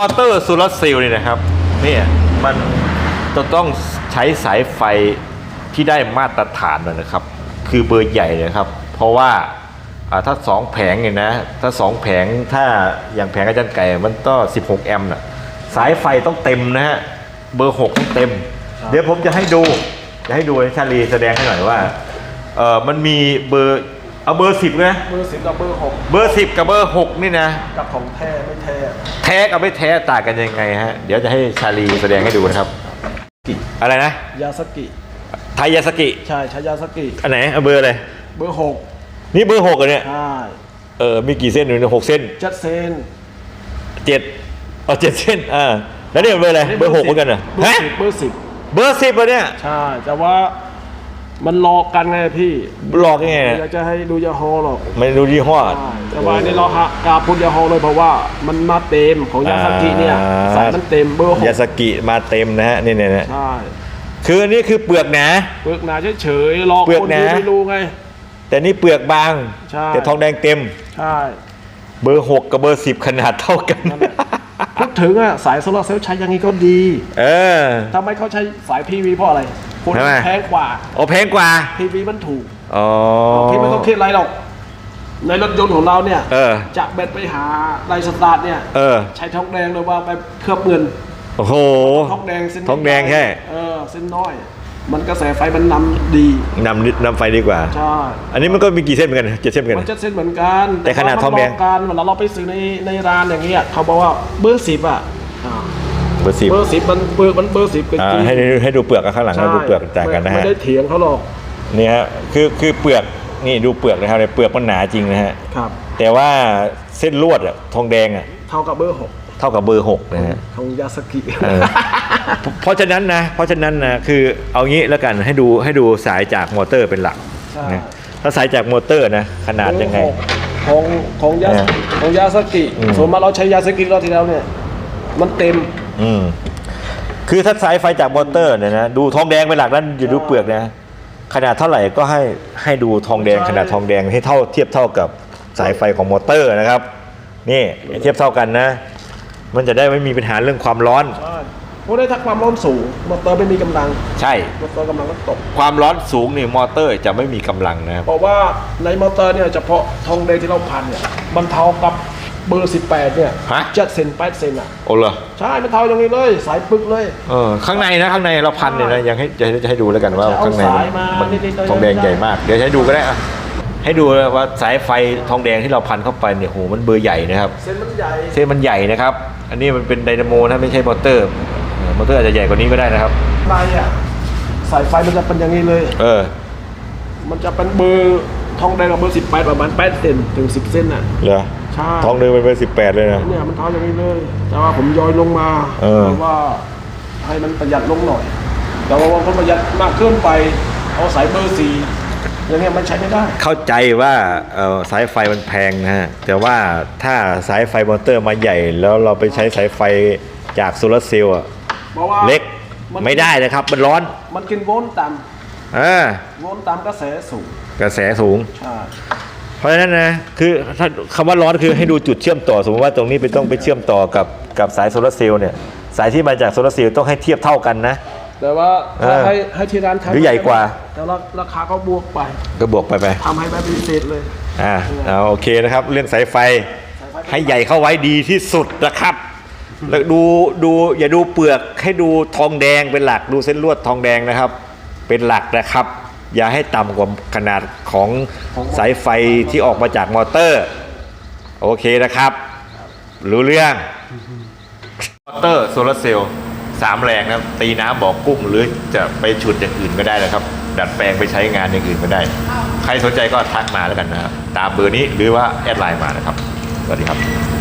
มอเตอร์โซลาร์เซลล์นี่นะครับเนี่ยมันจะต้องใช้สายไฟที่ได้มาตรฐานหน่อยนะครับ คือเบอร์ใหญ่นะครับ เพราะว่าถ้าสองแผงเนี่ยนะถ้าสองแผงถ้าอย่างแผงอาจารย์ไก่มันก็ 16 แอมป์น่ะสายไฟต้องเต็มนะฮะเบอร์ 6 ต้องเต็ม เดี๋ยวผมจะให้ดู จะให้ดูชาลีแสดงให้หน่อยว่าเออมันมีเบอร์ เอาเบอร์สิบนะเบอร์สิบกับเบอร์หกเบอร์สิบกับเบอร์หกนี่นะ กับของแท้ไม่แท้แท้กับไม่แท้ต่างกันยังไงฮะ เดี๋ยวจะให้ชาลีแสดงให้ดูนะครับ อะไรนะ ยาสกิไทยาสกิ ใช่ใช้ยาสกิอันไหนเอาเบอร์อะไร เบอร์หกนี่เบอร์หกเหรอเนี่ย ใช่เออ มีกี่เส้นอยู่เนี่ยหกเส้นจัดเซนเจ็ดเอาเจ็ดเส้น อ่า แล้วเนี่ยเบอร์อะไร เบอร์หกเหมือนกันเหรอเบอฮะร์สิบเบอร์สิบเบอร์สิบเหรอเนี่ย ใช่ แต่ว่า มันหลอกกันไงพี่หลอกยังไงอเนี่ยยากจะให้ดูยาโฮหรอกไม่รู้ยี่ห้อใช่แต่ว่าในเราฮะกล้าพูดยาโฮเลยเพราะว่ามันมาเต็มของยาสกิเนี่ยอ่าสายมันเต็มเบอร์หกยาสกิมาเต็มนะฮะนี่เนี่ยเนี่ยใช่คืออันนี้คือเปลือกหนาเปลือกหนาเฉยๆหลอกเปลือกคนหนาดูไม่รู้ไงแต่นี่เปลือกบางใช่แต่ทองแดงเต็มใช่เบอร์หกกับเบอร์สิบขนาดเท่ากัน พูดถึงอะสายโซลาร์เซลล์ใช้อย่างนี้ก็ดี เออ ทำไมเขาใช้สาย PV เพราะอะไรคุณทำไม แพงกว่า โอแพงกว่า PV มันถูก อ๋อ พี่ไม่ต้องคิดอะไรหรอก ในรถยนต์ของเราเนี่ย เออ จากแบตไปหาไดสตาร์ทเนี่ย เออ ใช้ทองแดงเลยว่าไปเคลือบเงินโอ้โห ทองแดงเส้นทองแดงแค่ เออเส้นน้อย มันกระแสไฟมันนำดีนำนิดนำไฟดีกว่า ใช่อันนี้มันก็มีกี่เส้นเหมือนกันเจ็ดเส้นเหมือนมักันนจะเส้นเหมือนกันแต่ขนาดทองแดงว่ามันบกกันเวลาเราไปซื้อในในร้านอย่างเงี้ยเขาบอกว่าเบอร์สิบอะอ่าเบอร์สิบเบอร์สิบมันเบอร์มันเบอร์สิบกันอ่าจริงให้ดูให้ดูเปลือกข้างหลังใช่ให้ดูเปลือกต่างกันนะไม่ฮะได้เถียงเขาหรอกนี่ฮะคือคือเปลือกนี่ดูเปลือกนะครับเนี่ยเปลือกมันหนาจริงนะฮะครับ แต่ว่าเส้นลวดอะทองแดงอะเท่ากับเบอร์หกเท่ากับเบอร์หกนะฮะ ของยาสกิ เออ เพราะฉะนั้นนะเพราะฉะนั้นนะคือเอางี้แล้วกันให้ดูให้ดูสายจากมอเตอร์เป็นหลักใช่นะถ้าสายจากมอเตอร์นะขนาดยังไงเบอร์หกของของยาเนี่ยของยาสกิอืมส่วนมากเราใช้ยาสกิรอบที่แล้วเนี่ย มันเต็ม อืมคือถ้าสายไฟจากมอเตอร์เนี่ยนะดูทองแดงเป็นหลักนั้นอย่าดูเปลือกนะขนาดเท่าไหร่ก็ให้ให้ดูทองแดงใช่ขนาดทองแดงให้เท่าเทียบเท่ากับสายไฟของมอเตอร์นะครับ นี่เทียบเท่ากันนะ มันจะได้ไม่มีปัญหาเรื่องความร้อนใช่ เพราะได้ทักความร้อนสูงมอเตอร์ไม่มีกำลังใช่ มอเตอร์กำลังก็ตก ความร้อนสูงนี่มอเตอร์จะไม่มีกำลังนะครับ เพราะว่าในมอเตอร์เนี่ยเฉพาะทองแดงที่เราพันเนี่ยมันเท่ากับเบอร์ 18 เนี่ยฮะ เจ็ดเซนแปดเซนอะ โอ้เหรอใช่มันเท่าอย่างนี้เลย สายปึกเลย เออข้างในนะข้างในเราพันเนี่ยนะยังให้จะจะให้ดูแล้วกันว่าจะเอาข้างในสายมามันนิดๆหน่อยๆ ทองแดงใหญ่มาก เดี๋ยวจะให้ดูก็ได้อะให้ดูว่าสายไฟทองแดงที่เราพันเข้าไปเนี่ยโหมันเบอร์ใหญ่นะครับเส้นมันใหญ่ เส้นมันใหญ่นะครับ อันนี้มันเป็นไดนาโมนะไม่ใช่มอเตอร์เออ มอเตอร์อาจจะใหญ่กว่านี้ก็ได้นะครับในอะสายไฟมันจะเป็นอย่างนี้เลย เออ มันจะเป็นเบอร์ทองแดงกับเบอร์18ประมาณ8เซนถึง10เซนอะเหรอใช่ทองเดินไปเป็นสิบแปดเลยนะ เนี่ยมันเท่าอย่างนี้เลย แต่ว่าผมย้อยลงมาเออเพราะว่าให้มันประหยัดลงหน่อย แต่ว่าบางคนประหยัดมากขึ้นไปเอาสายเบอร์สี่อย่างเงี้ยมันใช้ไม่ได้ เข้าใจว่าเอ่อสายไฟมันแพงนะฮะ แต่ว่าถ้าสายไฟมอเตอร์มาใหญ่ แล้วเราไปใช้สายไฟจากโซลาร์เซลล์อะ เพราะว่าเล็กนไม่ได้นะครับ มันร้อนมันกินโวลต์ต่เออำโวลต์ต่ำกระแสสูงกระแสสูง ใช่เพราะฉะนั้นนะคือถ้าคำว่าร้อนคือให้ดูจุดเชื่อมต่อ สมมติว่าตรงนี้ไปต้องไปเชื่อมต่อกับกับสายโซลาร์เซลล์เนี่ยสายที่มาจากโซลาร์เซลล์ต้องให้เทียบเท่ากันนะ แต่ว่าถ้าเออให้ให้ที่ร้านทำหรือใหญ่กว่าแต่ราราคาก็บวกไปก็บวกไปไปทำให้แบบพิเศษเลย อ่าเอาโอเคนะครับ เรื่องสายไฟ ให้ใหญ่เข้าไว้ดีที่สุดนะครับ แล้วดูดูอย่าดูเปลือกให้ดูทองแดงเป็นหลักดูเส้นลวดทองแดงนะครับ เป็นหลักนะครับ อย่าให้ต่ำกว่าขนาดของสายไฟที่ออกมาจากมอเตอร์ โอเคนะครับ รู้เรื่องมอเตอร์โซลาร์เซลล์สามแรงนะครับ ตีน้ำบอกกุ้งหรือจะไปฉุดอย่างอื่นก็ได้นะครับ ดัดแปลงไปใช้งานอย่างอื่นก็ได้ ใครสนใจก็ทักมาแล้วกันนะครับ ตามเบอร์นี้หรือว่าแอดไลน์มานะครับ สวัสดีครับ